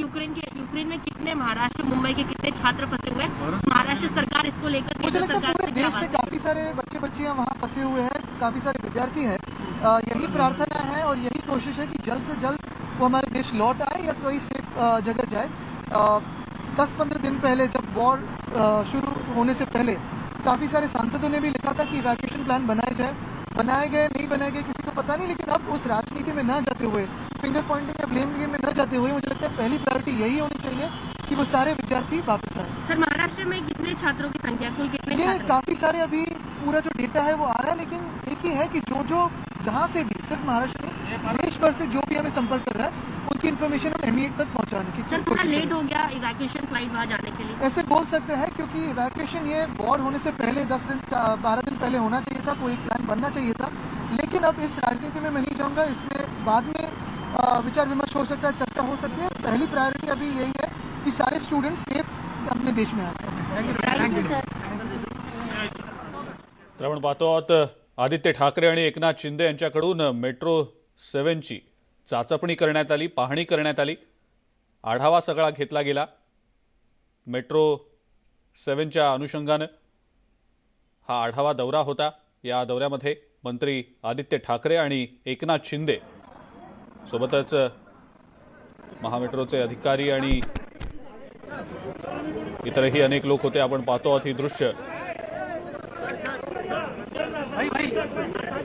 Ukraine के Ukraine में कितने महाराष्ट्र मुंबई के कितने छात्र फंसे हुए हैं? महाराष्ट्र सरकार इसको लेकर मुझे लगता है पूरे देश से काफ़ी सारे बच्चे बच्चियाँ वहाँ फंसे हुए हैं काफ़ी सारे विद्यार्थी हैं। यही प्रार्थना है और यही कोशिश है कि जल्द से जल्द वो हमारे देश लौट आए या कोई सेफ़ जगह जाए। दस पंद्रह दिन पहले जब वॉर शुरू होने से पहले काफ़ी सारे सांसदों ने भी लिखा था कि वैकेशन प्लान बनाए जाए। बनाए गए नहीं बनाए गए किसी को पता नहीं लेकिन अब उस राजनीति में न जाते हुए फिंगर पॉइंटिंग या ब्लेम गेम में न जाते हुए मुझे लगता है पहली प्रायोरिटी यही होनी चाहिए कि वो सारे विद्यार्थी वापस आए। सर महाराष्ट्र में कितने छात्रों की संख्या कुल कितने ये काफ़ी सारे अभी पूरा जो डेटा है वो आ रहा है लेकिन एक ही है कि जो जो जहाँ से भी सिर्फ़ महाराष्ट्र में देश भर से जो भी हमें संपर्क कर रहा है उनकी इन्फॉर्मेशन हम एमईए तक पहुँचाने की सर थोड़ा लेट हो गया इवैक्यूएशन फ़्लाइट वहाँ जाने के लिए। ऐसे बोल सकते हैं क्योंकि वैकेशन ये वॉर होने से पहले दस दिन बारह दिन पहले होना चाहिए था कोई प्लान बनना चाहिए था। लेकिन अब इस राजनीति में मैं नहीं जाऊँगा इसमें बाद में विचार विमर्श हो सकता है चर्चा हो सकती है। पहली प्रायोरिटी अभी यही है कि सारे स्टूडेंट सेफ अपने देश में आए। तर आपण पाहतो आहोत आदित्य ठाकरे आणि एकनाथ शिंदे यांच्याकडून मेट्रो सेव्हनची चाचपणी करण्यात आली पाहणी करण्यात आली. आढावा सगळा घेतला गेला. मेट्रो सेव्हनच्या अनुषंगानं हा आढावा दौरा होता. या दौऱ्यामध्ये मंत्री आदित्य ठाकरे आणि एकनाथ शिंदे सोबतच महामेट्रोचे अधिकारी आणि इतरही अनेक लोक होते. आपण पाहतो आहोत ही दृश्य.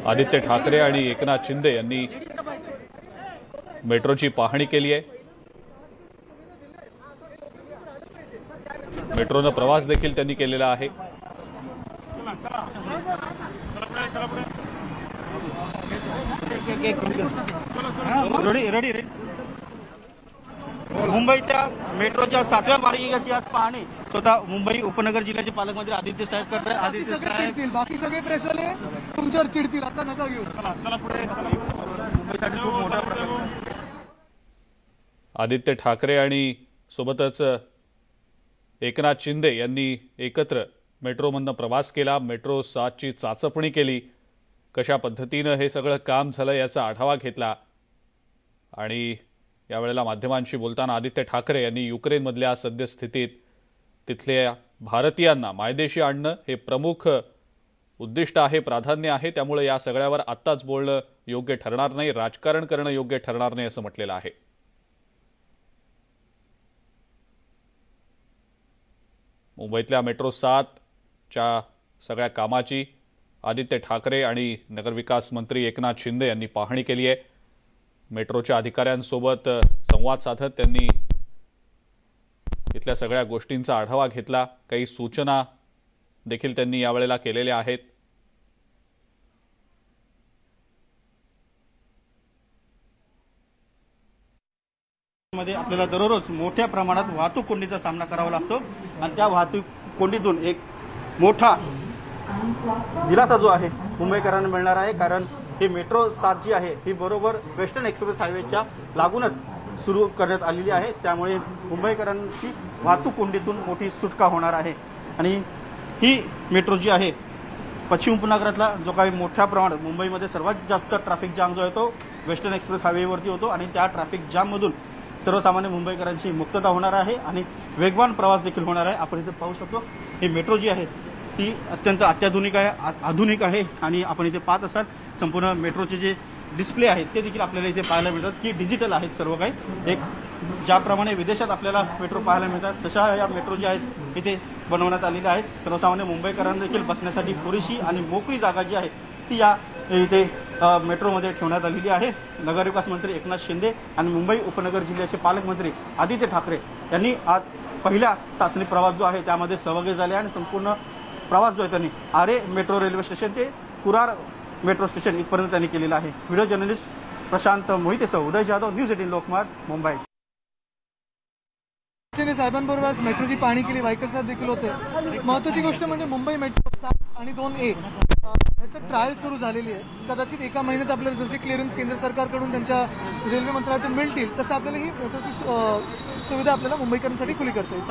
आदित्य ठाकरे आणि एकनाथ शिंदे यांनी मेट्रोची पाहणी केली आहे. मेट्रोनं प्रवास देखील त्यांनी केलेला आहे. Ready ready ready. मुंबईच्या मेट्रोच्या सातव्या मार्गिकेची आज पाहणी. स्वतः मुंबई उपनगर जिल्ह्याचे पालकमंत्री आदित्य साहेब करत आहे आदित्य चिडतील बाकी सगळे प्रेसवाले तुमच्यावर चिडतील आता नका घेऊ. मुंबईसाठी खूप मोठ्या प्रमाणात आदित्य ठाकरे आणि सोबतच एकनाथ शिंदे यांनी एकत्र मेट्रोमधनं प्रवास केला. मेट्रो सातची चाचपणी केली. कशा पद्धतीनं हे सगळं काम झालं याचा आढावा घेतला. आणि यावेळेला माध्यमांशी बोलताना आदित्य ठाकरे यांनी युक्रेनमधल्या सद्यस्थितीत तिथल्या भारतीयांना मायदेशी आणणं हे प्रमुख उद्दिष्ट आहे प्राधान्य आहे. त्यामुळे या सगळ्यावर आत्ताच बोलणं योग्य ठरणार नाही राजकारण करणं योग्य ठरणार नाही असं म्हटलेलं आहे. मुंबईतल्या मेट्रो सातच्या सगळ्या कामाची आदित्य ठाकरे आणि नगरविकास मंत्री एकनाथ शिंदे यांनी पाहणी केली आहे. मेट्रोच्या अधिकाऱ्यांसोबत संवाद साधत त्यांनी इथल्या सगळ्या गोष्टींचा आढावा घेतला. काही सूचना देखील त्यांनी यावेळेला केलेल्या आहेत. मध्ये आपल्याला दररोज मोठ्या प्रमाणात वाहतूक कोंडीचा सामना करावा लागतो. आणि त्या वाहतूक कोंडीतून एक मोठा दिलासा जो आहे मुंबईकरांना मिळणार आहे कारण ही मेट्रो सात जी आहे ही बरोबर वेस्टर्न एक्सप्रेस हायवेच्या लागूनच सुरू करण्यात आलेली आहे. त्यामुळे मुंबईकरांची वाहतूक कोंडीतून मोठी सुटका होणार आहे. आणि ही मेट्रो जी आहे पश्चिम उपनगरातला जो काही मोठ्या प्रमाणात मुंबईमध्ये सर्वात जास्त ट्रॅफिक जाम जो आहे तो वेस्टर्न एक्सप्रेस हायवेवरती होतो. आणि त्या ट्रॅफिक जाममधून सर्वसामान्य मुंबईकरांची मुक्तता होणार आहे. आणि वेगवान प्रवास देखील होणार आहे. आपण इथे पाहू शकतो ही मेट्रो जी आहे ती अत्यंत अत्याधुनिक आहे आ- आधुनिक आहे आणि आपण इथे पाहत असाल संपूर्ण मेट्रोचे जे डिस्प्ले आहेत ते देखील आपल्याला इथे पाहायला मिळतात. की डिजिटल आहेत सर्व काही. एक ज्याप्रमाणे विदेशात आपल्याला मेट्रो पाहायला मिळतात तशा या मेट्रो ज्या आहेत इथे बनवण्यात आलेल्या आहेत. सर्वसामान्य मुंबईकरांना देखील बसण्यासाठी पुरेशी आणि मोकळी जागा जी आहे ती या इथे मेट्रोमध्ये ठेवण्यात आलेली आहे. नगरविकास मंत्री एकनाथ शिंदे आणि मुंबई उपनगर जिल्ह्याचे पालकमंत्री आदित्य ठाकरे यांनी आज पहिला चाचणी प्रवास जो आहे त्यामध्ये सहभागी झाले आणि संपूर्ण प्रवास जो आहे त्यांनी आरे मेट्रो रेल्वे स्टेशन ते कुरार मेट्रो स्टेशन इथपर्यंत त्यांनी केलेला आहे. व्हिडिओ जर्नलिस्ट प्रशांत मोहितेसह उदय जाधव न्यूज एटीन लोकमत मुंबई. साहेबांबरोबर आज मेट्रोची पाहणी केली वायकर साहेब देखील होते. महत्वाची गोष्ट म्हणजे मुंबई मेट्रो सात आणि दोन ए. ह्याचं ट्रायल सुरू झालेली आहे. कदाचित एका महिन्यात आपल्याला जसे क्लिअरन्स केंद्र सरकारकडून त्यांच्या रेल्वे मंत्रालयातून मिळतील तसं आपल्याला ही मेट्रोची सुविधा आपल्याला मुंबईकरांसाठी खुली करता येईल.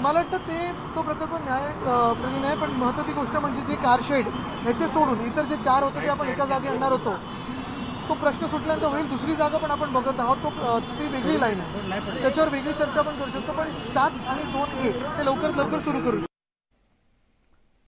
मला वाटतं ते तो प्रकल्प न्याय प्रवीण आहे पण महत्वाची गोष्ट म्हणजे जे कार शेड ह्याचे सोडून इतर जे चार होते ते आपण एका जागी आणणार होतो. तो प्रश्न सुटल्यानंतर होईल दुसरी जागा पण आपण बघत आहोत. तो ती वेगळी लाईन आहे. त्याच्यावर वेगळी चर्चा पण करू शकतो. पण सात आणि दोन ए ते लवकरात लवकर सुरू करू.